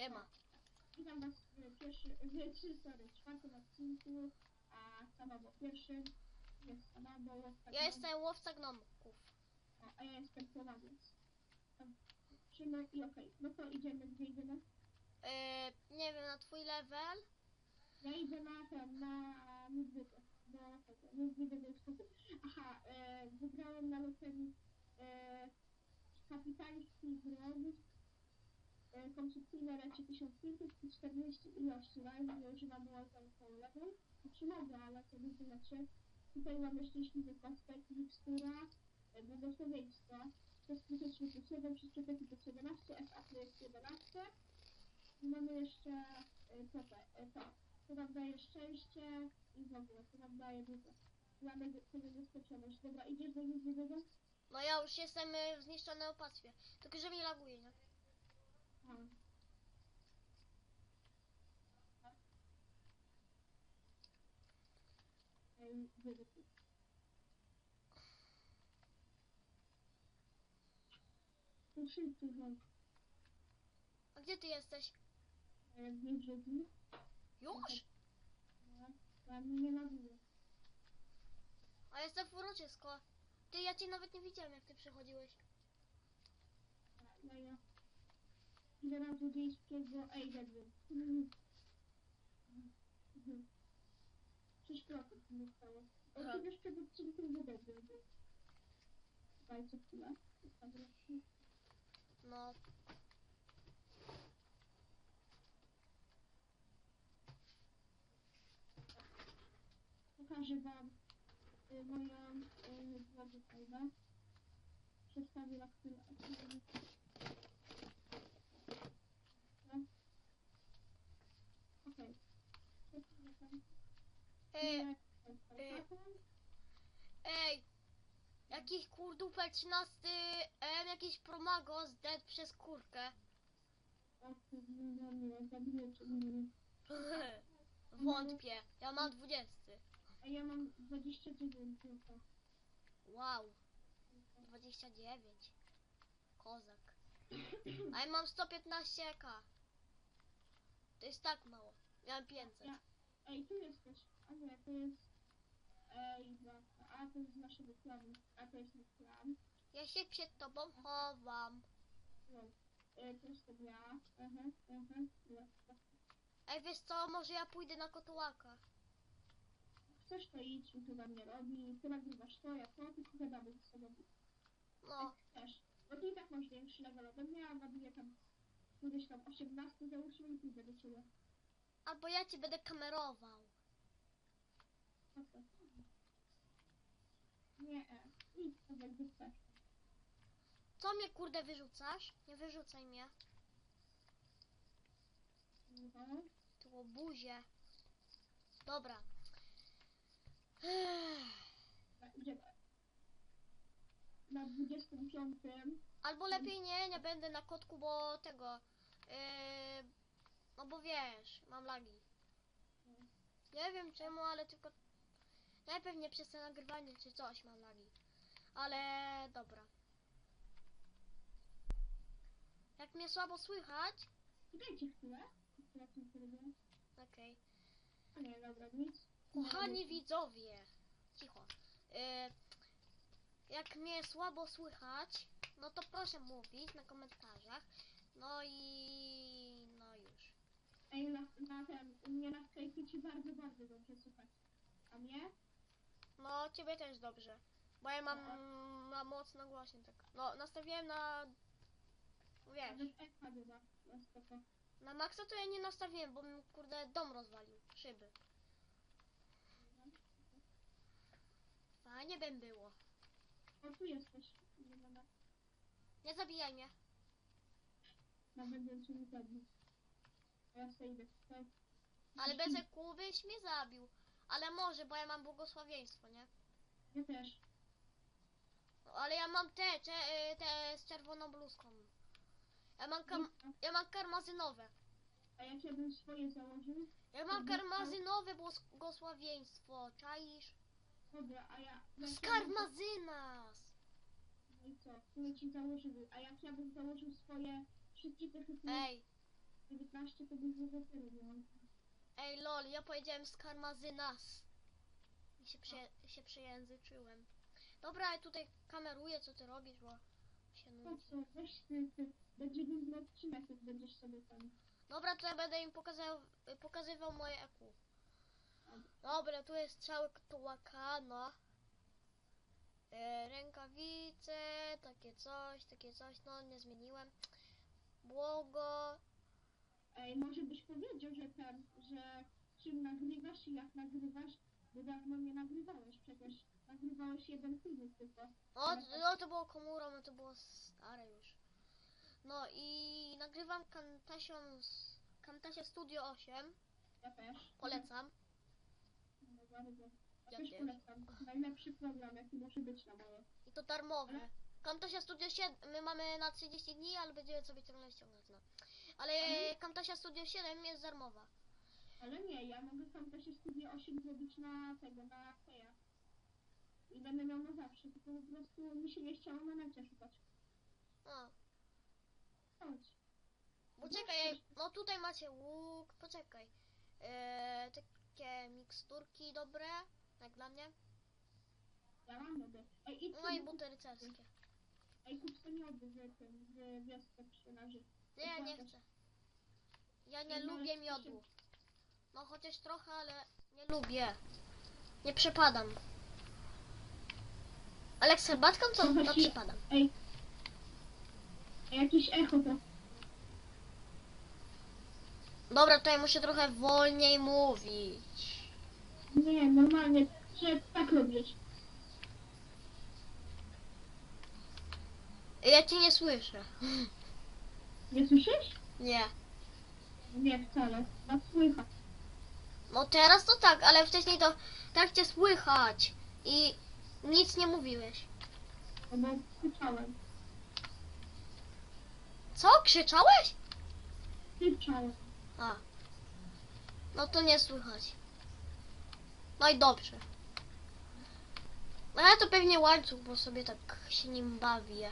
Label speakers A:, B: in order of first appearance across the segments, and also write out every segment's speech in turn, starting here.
A: Siema.
B: Witam was w pierwszy, w trzy, sorry, czwartym odcinku, a Samabo pierwszym jest Samabo, Łowca
A: Ja jestem łowca gnomków.
B: O, a ja jestem Płowawiec. Trzymy i okej, no to idziemy, gdzie idziemy?
A: Yy, nie wiem, na twój level?
B: Ja idę na ten, na Niedźwiedzię, do tego, Niedźwiedzię do skoku. Aha, e, wygrałem na loterii e, kapitański wrog, e, konstrukcyjne lecie 1500 i 40 ilości, nie używam po lewej. Znaczy mogę, ale to nie lecie. Tutaj mamy szczęśliwy kostek, mikstura, e, błogosławieństwo. To jest 57, przyczynek to jest 11, FA to jest 11. I mamy jeszcze e, to, e, to. To nam daje szczęście i w ogóle, to nam daje dużo. Mamy sobie nieskończoność. Dobra, idziesz do niedźwiedziego?
A: No ja już jestem w zniszczonej opactwie. Tylko, że mi laguje, nie?
B: Wam.
A: A gdzie ty jesteś?
B: Niedźwiedzi.
A: Już?
B: No, nie laguje.
A: A jestem w uroczysko. Ty, ja cię nawet nie widziałem, jak ty przychodziłeś.
B: No ja. Na długiejskiego. Ej, dobrze. Mhm. Mhm. 6% mi zostało.
A: Aha.
B: O, jeszcze do odcinku nie będzie. Dajcie chwilę.
A: No,
B: Pokażę wam y, moją y, fajną. Przedstawię na którą No. Okej. Przedstawię tam.
A: Ej! Jakiś kurdupel 13, em, jakiś promagos dead przez kurkę. Wątpię, ja mam 20.
B: A ja mam 29 tylko.
A: Wow, 29. Kozak. A ja mam 115k. To jest tak mało. Miałem 500.
B: Ja, ej, tu jesteś. A nie, to jest... Ej, dobra. A to jest z naszego planu. A to jest plan.
A: Ja się przed tobą chowam.
B: No. E, to jestem ja. Aha, aha. No.
A: Ej, wiesz co, może ja pójdę na kotołaka.
B: Chcesz to idź, to dla mnie robi. Ty nagrywasz to, ja to, tylko gadamy ze sobą.
A: No,
B: Też. Bo ty i tak masz większy level ode mnie, a nabiję tam ileś tam 18 załóżmy i pójdę do ciebie.
A: albo ja cię będę kamerował.
B: Nie, e. Idź sobie, gdzie chcesz.
A: Co mnie kurde wyrzucasz? Nie wyrzucaj mnie.
B: Mhm.
A: Tu buzie. Dobra.
B: Idziemy. Na 25.
A: Albo lepiej nie, nie będę na kotku, bo tego. Yy, no bo wiesz, mam lagi. Nie wiem czemu, ale tylko. Najpewnie przez to nagrywanie czy coś mam lagi. Ale dobra. Jak mnie słabo słychać.
B: Dajcie chwilę.
A: Okej.
B: A nie, dobra, nic.
A: Kochani widzowie, cicho. E, jak mnie słabo słychać, no to proszę mówić na komentarzach. No i no już.
B: Ej, na, na ten, u mnie na Skype'ie ci bardzo, bardzo dobrze słychać. A mnie?
A: No ciebie też dobrze. Bo ja mam na mocno głośno tak. No nastawiłem na wiesz,
B: Nawet echa chyba. Na
A: maksa to ja nie nastawiłem, bo mi kurde dom rozwalił. Szyby. Fajnie bym było.
B: O, tu jesteś. Nie ma
A: Nie zabijaj mnie.
B: na będę cię nie zabił. A ja sobie idę tutaj.
A: Ale bez EQ byś mnie zabił. Ale może, bo ja mam błogosławieństwo, nie?
B: Ja też.
A: No, ale ja mam te, te, y, te z czerwoną bluzką. Ja mam, kam, ja mam karmazynowe.
B: A jak ja bym swoje założył?
A: Ja mam karmazynowe błogosławieństwo, czaisz?
B: Dobra, a ja... jak
A: Z
B: ja bym-
A: karmazynas!
B: No i co? Które ci założyły. A jak ja bym założył swoje wszystkie te chyba...
A: Ej,
B: 19 to w dopiero miał.
A: Ej lol, ja powiedziałem z karmazynas. I się, prze, się przejęzyczyłem. Dobra, ja tutaj kameruję, co ty robisz, bo się
B: Po
A: nudzi.
B: co? Weź ty, ty. Będzie nudny odcinek, jak będziesz sobie tam.
A: Dobra, to ja będę im pokazał, pokazywał moje EQ. Dobra, tu jest cały tułakano. E, rękawice, takie coś, takie coś, no nie zmieniłem. Błogo.
B: Ej, może byś powiedział, że ten, że czym nagrywasz i jak nagrywasz, bo dawno nie nagrywałeś przecież. Nagrywałeś jeden filmik tylko.
A: No, no to było komórą, no to było stare już. No i nagrywam Camtasią, z- Camtasia Studio 8,
B: Ja też.
A: polecam.
B: No, bardzo. Ja
A: Ja
B: też polecam. Najlepszy program, jaki może być na moje.
A: I to darmowy. Camtasia Studio 7, my mamy na 30 dni, ale będziemy sobie ciągle ściągać, no. Ale
B: Mhm.
A: Camtasia Studio 7 jest darmowa.
B: Ale nie, ja mogę też Studio 8 zrobić na tego, na Feja. I będę miał na zawsze, tylko po prostu mi się nie chciało na necie szukać.
A: No,
B: Chodź.
A: poczekaj, no tutaj macie łuk, poczekaj. E, takie miksturki dobre, jak dla mnie.
B: Ja mam nodę. Ej, idź
A: No i
B: sobie
A: buty rycerskie.
B: Ej, kup sobie miody w tym, w wiosce pszczelarzy.
A: Nie, ja nie chcę. Ja nie
B: no,
A: lubię
B: ale
A: miodu. No chociaż trochę, ale nie lubię. Nie przepadam. Ale jak z herbatką, to,
B: No
A: to
B: właśnie-
A: przepadam.
B: Ej. Ej, Jakieś echo to.
A: Dobra, tutaj muszę trochę wolniej mówić.
B: Nie, normalnie, że tak robisz.
A: Ja cię nie słyszę.
B: Nie słyszysz?
A: Nie.
B: Nie, wcale. No słychać.
A: No teraz to tak, ale wcześniej to tak cię słychać. I nic nie mówiłeś.
B: No bo krzyczałem.
A: Co? Krzyczałeś?
B: Krzyczałem.
A: A. No to nie słychać. No i dobrze. No ja to pewnie łańcuch, bo sobie tak się nim bawię.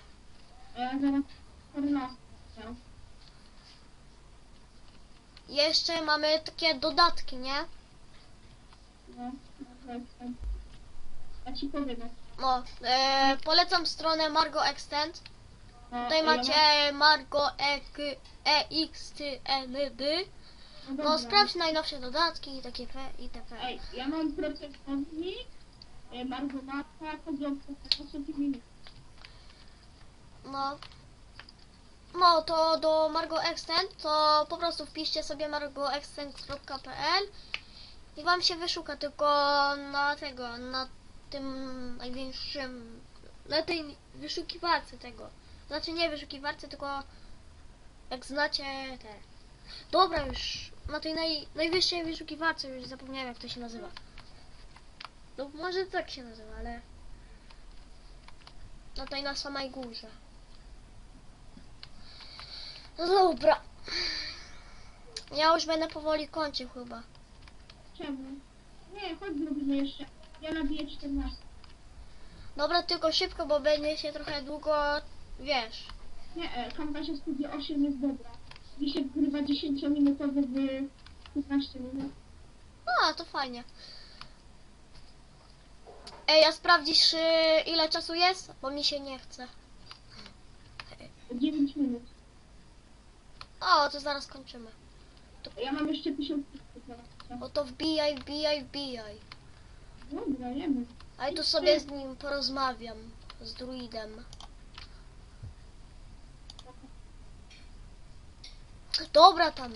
B: A ja zaraz 14 miał.
A: Jeszcze mamy takie dodatki, nie?
B: No, no, tak. Ja ci powiem.
A: No, e, polecam stronę Margo Extend.
B: No,
A: Tutaj macie Margo E, K, E,
B: mam-
A: No
B: dobra.
A: sprawdź najnowsze dodatki i takie fe, i te
B: Ej, ja mam procentownik, e, margomatka, poglądka, to są filmiki.
A: No. No to do Margo Extend to po prostu wpiszcie sobie margoextend.pl i wam się wyszuka tylko na tego, na tym największym, na tej wyszukiwarce tego. Znaczy nie wyszukiwarce, tylko jak znacie te. Dobra już, na tej naj, najwyższej wyszukiwarce już zapomniałem jak to się nazywa. No może tak się nazywa, ale na tej na samej górze. No dobra. Ja już będę powoli kończył chyba.
B: Czemu? Nie, chodź zrobimy jeszcze. Ja nabiję 14.
A: Dobra, tylko szybko, bo będzie się trochę długo, wiesz.
B: Nie, e, Camtasia Studio 8 jest dobra. Mi się wgrywa 10-minutowy w 15 minut.
A: A, to fajnie. Ej, a sprawdzisz y, ile czasu jest? Bo mi się nie chce.
B: 9 minut.
A: O, to zaraz kończymy.
B: Ja mam jeszcze 1000 teraz.
A: O to wbijaj, wbijaj, wbijaj.
B: Dobra, jemy.
A: A ja tu sobie z nim porozmawiam. Z druidem. Dobra tam.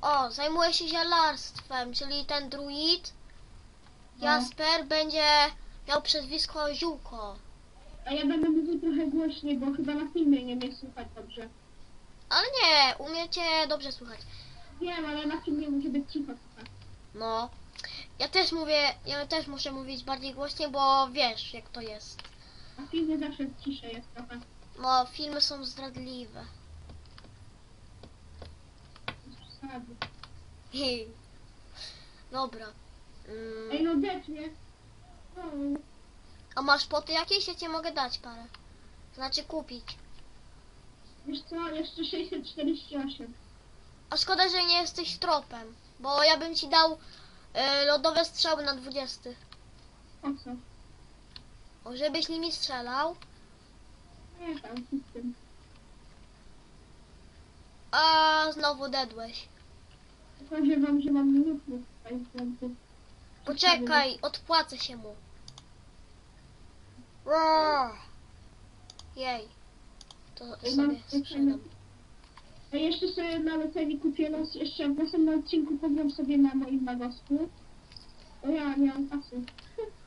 A: O, zajmuje się zielarstwem, czyli ten druid
B: No.
A: Jasper będzie miał przezwisko Ziółko.
B: A ja będę mówił trochę głośniej, bo chyba na filmie nie mnie słychać dobrze.
A: Ale nie, umiecie dobrze słuchać.
B: Wiem, ale na filmie musi być cicho trochę.
A: No. Ja też mówię, ja też muszę mówić bardziej głośniej, bo wiesz jak to jest.
B: Na filmie zawsze ciszej jest trochę.
A: No, filmy są zdradliwe.
B: Przesady.
A: Hej. Dobra.
B: Ej,
A: Mm,
B: no mnie. No,
A: a masz poty jakieś? Ja ci mogę dać parę. Znaczy kupić.
B: Wiesz co, jeszcze 648.
A: A szkoda, że nie jesteś tropem, bo ja bym ci dał e, lodowe strzały na 20.
B: Po co?
A: O, żebyś nimi strzelał,
B: Nie tam, system.
A: a znowu dedłeś.
B: Pokażę wam, że mam minutę.
A: Poczekaj, odpłacę się mu. Roar. Jej. To sobie sprzedam.
B: A jeszcze sobie na lecenie kupię nas jeszcze w następnym odcinku pogram sobie na moim magosku. Bo ja nie mam kasy.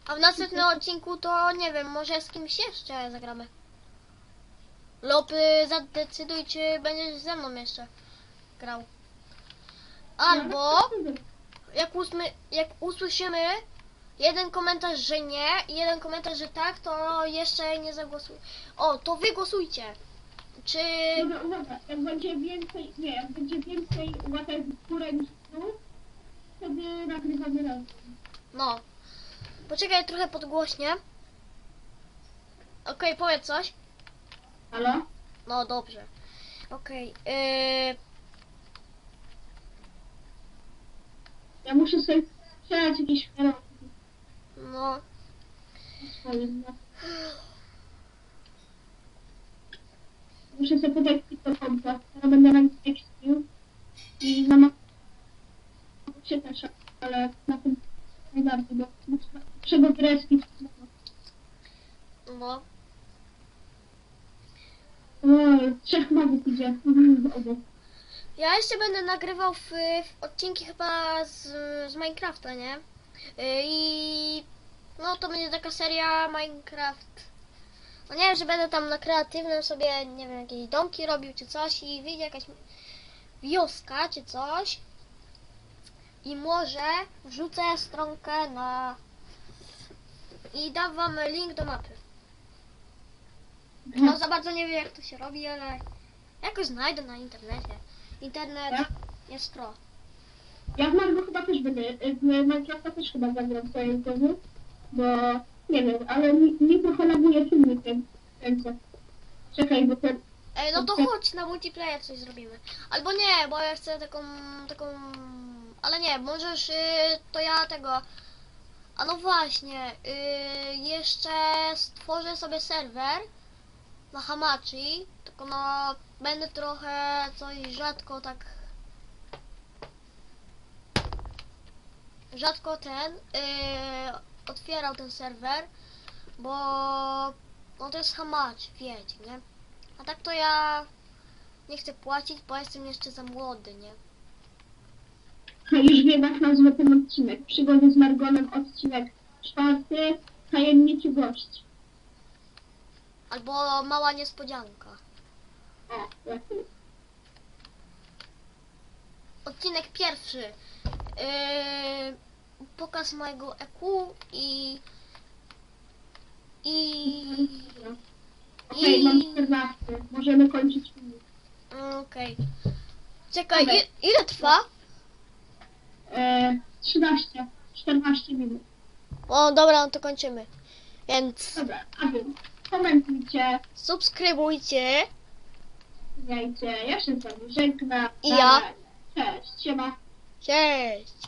A: A w następnym odcinku to nie wiem, może z kimś jeszcze zagramy. Lopy, zadecyduj, czy będziesz ze mną jeszcze grał. Albo jak, usmy, jak usłyszymy jeden komentarz, że nie i jeden komentarz, że tak, to jeszcze nie zagłosuj. O, to wy głosujcie. Czy...
B: Dobra, uwaga, jak będzie więcej, nie, jak będzie więcej łapek w górę niż w dół, wtedy nagrywamy razem.
A: No. Poczekaj, trochę podgłośnie. Okej, powiedz coś.
B: Halo?
A: No dobrze. Okej. Yy,
B: Ja muszę sobie strzelać jakieś
A: no.
B: no. Muszę sobie podać tylko kompa. Ja będę na tekstu i na ma... się też, ale na tym najbardziej, bo trzeba wyreskić.
A: No.
B: O, trzech magów idzie. Obok.
A: Ja jeszcze będę nagrywał w, w odcinki chyba z, z Minecrafta, nie? Yy, I no to będzie taka seria Minecraft. No nie wiem, że będę tam na kreatywnym sobie, nie wiem, jakieś domki robił czy coś i wyjdzie jakaś wioska czy coś. I może wrzucę stronkę na... I dam wam link do mapy. No za bardzo nie wiem jak to się robi, ale jakoś znajdę na internecie. Internet jest pro.
B: Ja w Margo chyba też będę, w Minecrafta też chyba zagram swoje głowy, bo nie wiem, ale mi, mi trochę laguje filmik ten, ręce. Czekaj, bo ten,
A: Ej, no to chodź na multiplayer coś zrobimy. Albo nie, bo ja chcę taką, taką... Ale nie, możesz, y, to ja tego... A no właśnie, y, jeszcze stworzę sobie serwer na Hamachi, tylko no będę trochę coś rzadko tak... Rzadko ten, y, otwierał ten serwer, bo no to jest Hamachi, wiecie, nie? A tak to ja nie chcę płacić, bo jestem jeszcze za młody, nie?
B: a już wiem jak nazwę ten odcinek. Przygody z Margonem, odcinek czwarty, tajemniczy gość.
A: Albo mała niespodzianka.
B: O,
A: Odcinek pierwszy. Yy, pokaz mojego EQ i... I...
B: Okej,
A: I-
B: mam 14. Możemy kończyć filmik.
A: Okej. Czekaj,
B: Dobra.
A: i, ile trwa?
B: E, 13, 14 minut.
A: O, dobra, no to kończymy. Więc
B: Dobra, a więc komentujcie,
A: subskrybujcie.
B: zmieniajcie. Ja się z wami żegnam.
A: I
B: Na
A: ja.
B: razie. Cześć, siema.
A: Cześć.